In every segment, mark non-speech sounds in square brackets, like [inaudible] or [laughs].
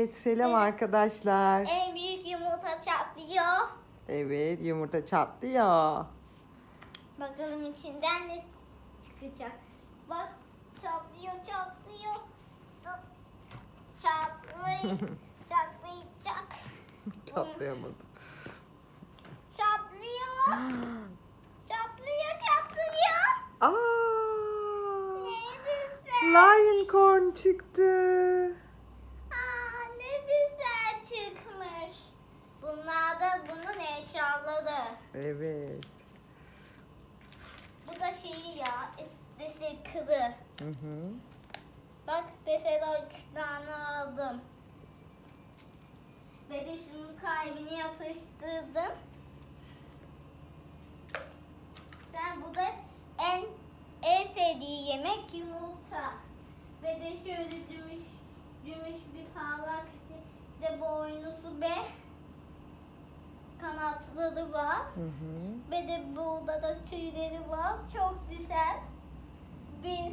Evet, selam arkadaşlar. En büyük yumurta çatlıyor. Evet, yumurta çatlıyor. Bakalım içinden ne çıkacak. Bak çatlıyor çatlıyor. Çatlay [laughs] çatlayacak. Çatlayamadım. Çatlıyor [gasps] çatlıyor. Aa! Ne güzel. Lion corn çıktı. Aa, ne güzel çıkmış. Bunlar da bunun eşyaları. Evet. Bu da şeyi ya. Desi kılı. Hı hı. Bak mesela üç tane aldım. Ve de şunun kalbini yapıştırdım. Sen bu da en en sevdiği yemek yumurta. Ve de şöyle gümüş gümüş bir parlak de boynuzu ve kanatları var. Hı hı. Ve de burada da tüyleri var. Çok güzel. Bir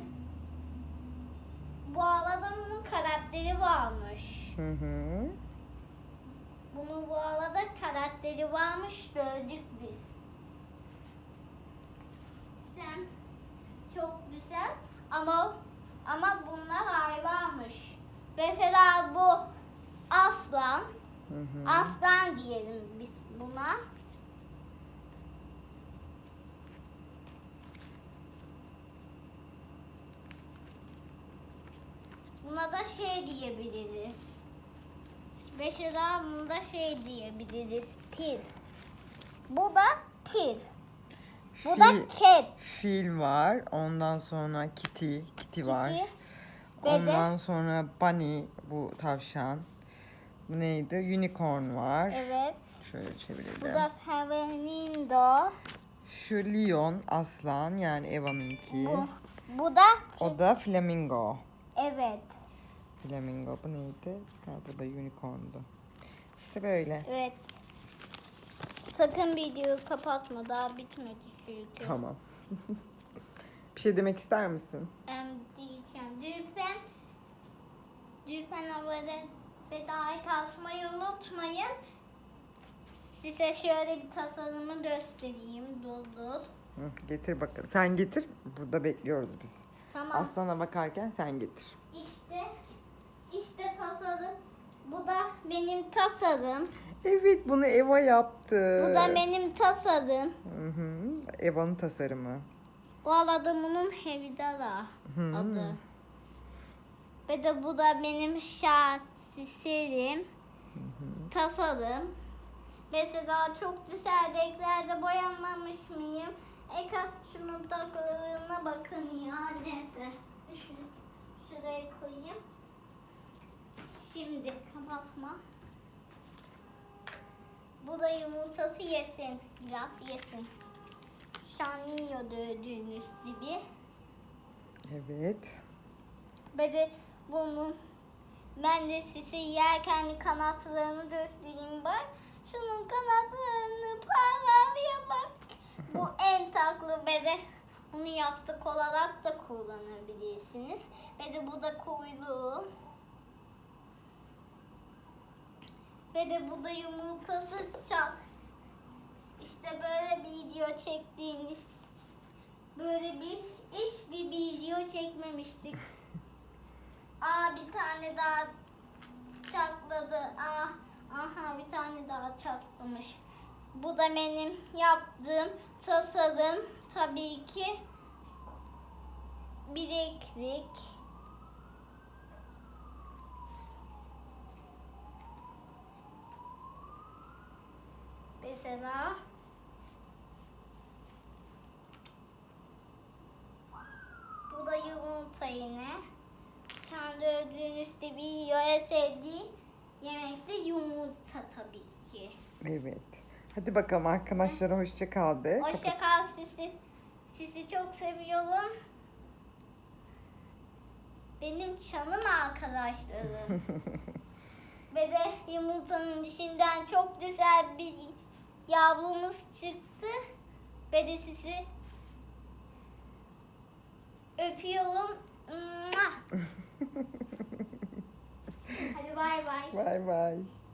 bu bunun karakteri varmış. Hı hı. Bunun bu arada karakteri varmış gördük biz. Sen çok güzel ama ama bunlar hayvanmış. Mesela bu aslan. Hı hı. Aslan diyelim biz buna. Buna da şey diyebiliriz. Mesela buna da şey diyebiliriz. Pil. Bu da pil. Bu da Fil. cat. Fil var. Ondan sonra kitty. Kitty var. De Ondan sonra bunny bu tavşan. Bu neydi? Unicorn var. evet. Şöyle Bu çevirelim. da Flamingo. Şu Leon aslan yani Eva'nınki. Bu. Bu da O da flamingo. evet. Flamingo bu neydi? Ha, bu da unicorn'du. İşte böyle. Evet. Sakın videoyu kapatma daha bitmedi çünkü. Tamam. [laughs] Bir şey demek ister misin? Em, diyeceğim. Lütfen lütfen abone ve daha kasmayı unutmayın. Size şöyle bir tasarımı göstereyim. Dur. Hı, getir bakalım. Sen getir. Burada bekliyoruz biz. Tamam. Aslana bakarken sen getir. İşte işte tasarım. Bu da benim tasarım. Evet bunu Eva yaptı. Bu da benim tasarım. Hı hı. Eva'nın tasarımı. Bu arada bunun Hevdara Hı. adı. Ve de bu da benim şahsiserim. Tasarım. Mesela çok güzel renklerde boyanmamış mıyım? Eka şunun takılarına bakın ya. Neyse. Şuraya koyayım. Şimdi kapatma. Bu da yumurtası yesin. Biraz yesin. Şu an yiyor gördüğünüz gibi. Evet. Ve de bunun ben de size yerken kanatlarını göstereyim bak. Şunun kanatlarını paralıyor bak. Bu en tatlı ve de bunu yastık olarak da kullanabilirsiniz. Ve de bu da kuyruğu. Ve de bu da yumurtası çak. İşte böyle bir video çektiğiniz böyle bir hiç bir video çekmemiştik. Aa bir tane daha çatladı. Aa, aha bir tane daha çatlamış. Bu da benim yaptığım tasarım tabii ki bileklik. Mesela bu da yumurta yine. Şu an gördüğünüz gibi sevdiği yemek de yumurta tabii ki. Evet. Hadi bakalım arkadaşlara hoşça kal de. Hoşça kal sizi. Sizi çok seviyorum. Benim canım arkadaşlarım. [laughs] Ve de yumurtanın içinden çok güzel bir yavrumuz çıktı. Ve de sizi öpüyorum. [laughs] Bye bye. Bye bye.